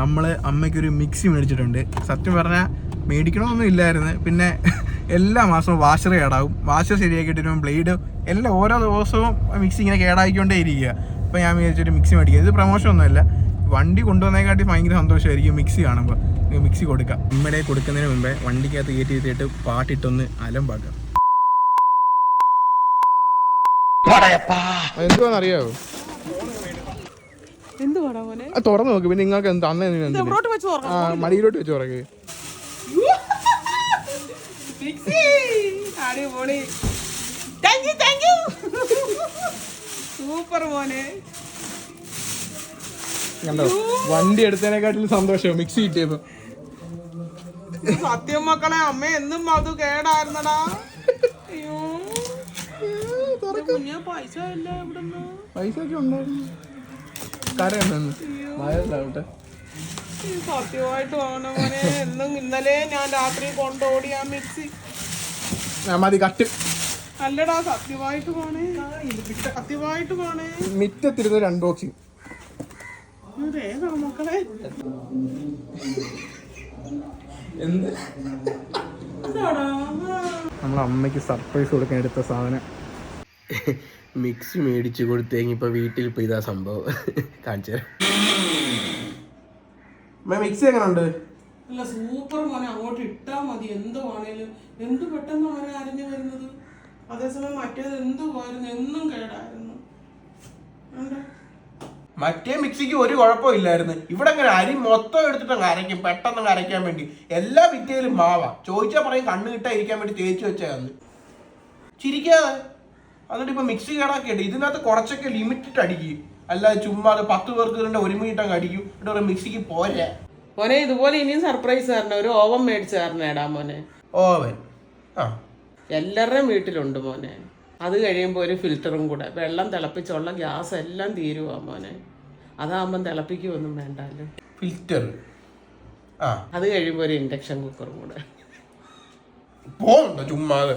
നമ്മൾ അമ്മയ്ക്കൊരു മിക്സി മേടിച്ചിട്ടുണ്ട്. സത്യം പറഞ്ഞാൽ മേടിക്കണമൊന്നും ഇല്ലായിരുന്നു. പിന്നെ എല്ലാ മാസവും വാഷർ കേടാവും. വാഷർ ശരിയാക്കിയിട്ട് വരുമ്പോൾ ബ്ലേഡ് എല്ലാം ഓരോ ദിവസവും മിക്സി ഇങ്ങനെ കേടായിക്കൊണ്ടേ ഇരിക്കുക. അപ്പോൾ ഞാൻ വിചാരിച്ചൊരു മിക്സി മേടിക്കുക ഇത് പ്രൊമോഷൻ ഒന്നുമല്ല. വണ്ടി കൊണ്ടുവന്നതിനെക്കാട്ടി ഭയങ്കര സന്തോഷമായിരിക്കും മിക്സി കാണുമ്പോൾ മിക്സി കൊടുക്കാം. ഇമ്മടെ കൊടുക്കുന്നതിന് മുമ്പേ വണ്ടിക്കകത്ത് കയറ്റി എത്തിയിട്ട് പാട്ടിട്ടൊന്ന് അലമ്പാക്കാം. എന്തുവാണെന്നറിയാവോ? എന്തുവാന്നറിയാവോ തുറന്നു നോക്ക്. പിന്നെ നിങ്ങൾക്ക് എന്താ? അന്ന് ആ മടിയിലോട്ട് വെച്ച് തുറക്ക്. സൂപ്പർ മോനെ. കണ്ടോ? വണ്ടി എടുത്തതിനെക്കാട്ടിലും സന്തോഷം മിക്സി കിട്ടിയപ്പോ. സത്യം മക്കളെ അമ്മ എന്നും അത് കേടായിരുന്നടാ. അയ്യോ. പൈസ ഇല്ല ഇവിടുന്ന്? പൈസ ഒക്കെ ഉണ്ടായിരുന്നു. കരയുന്നു സത്യമായിട്ട് മോനെ. എന്നും ഇന്നലെ ഞാൻ രാത്രി കൊണ്ടോടി ആ മിക്സി. ആ, മതി കട്ട്. അല്ലടാ സത്യമായിട്ട് പോണേ സത്യമായിട്ട് പോണേ മിറ്റത്തിരുന്ന് ഒരു അൺബോക്സിങ് മക്കളെ. സർപ്രൈസ് കൊടുക്കാൻ എടുത്ത സാധനം. മിക്സി മേടിച്ചു കൊടുത്തെങ്കിൽ ഇപ്പൊ വീട്ടിൽ ഇപ്പൊ ഇതാ സംഭവം. കാണിച്ചു മിക്സി എങ്ങനുണ്ട്? അല്ല സൂപ്പർ മോനെ. അങ്ങോട്ട് ഇട്ടാ മതി. എന്തോ വേണേലും. എന്ത് പെട്ടെന്ന് അവനെ അരിഞ്ഞു വരുന്നത്? അതേസമയം മറ്റേത് എന്ത് പോയിരുന്നു എന്നും കേടായിരുന്നു. കണ്ടോ? മറ്റേ മിക്സിക്ക് ഒരു കുഴപ്പമില്ലായിരുന്നു ഇവിടെ അങ്ങനെ അരി മൊത്തം എടുത്തിട്ട് അരയ്ക്കും. പെട്ടെന്ന് അങ്ങ് അരയ്ക്കാൻ വേണ്ടി. എല്ലാ വിദ്യയിലും മാവാ. ചോദിച്ചാൽ പറയും കണ്ണ് കിട്ടാതിരിക്കാൻ വേണ്ടി തേച്ച് വെച്ചാന്ന് ചിരിക്കാതെ. എന്നിട്ട് ഇപ്പൊ മിക്സി കേടാക്കിയിട്ട് ഇതിനകത്ത് കുറച്ചൊക്കെ ലിമിറ്റഡ് അടിക്കും അല്ല ചുമ്മാ അത് പത്ത് പേർക്ക് ഇതിന്റെ ഒരു മിനിറ്റ് അങ്ങ് അടിക്കും. എന്നിട്ട് പറയും മിക്സിക്ക് പോരെ. മോനെ ഇതുപോലെ ഇനിയും സർപ്രൈസ് തരണം ഒരു ഓവൻ മേടിച്ച് തരണേടാ മോനെ. ഓവൻ ആ. എല്ലാവരുടെയും വീട്ടിലുണ്ട് മോനെ. അത് കഴിയുമ്പോൾ ഒരു ഫിൽറ്ററും കൂടെ. വെള്ളം തിളപ്പിച്ചുള്ള ഗ്യാസ് എല്ലാം തീരുവാ മോനെ. അതാകുമ്പം തിളപ്പിക്കുകയൊന്നും വേണ്ടല്ലോ. ഫിൽറ്റർ ആ. അത് കഴിയുമ്പോൾ ഒരു ഇൻഡക്ഷൻ കുക്കറും കൂടെ. പോകണ്ട ചുമ്മാതെ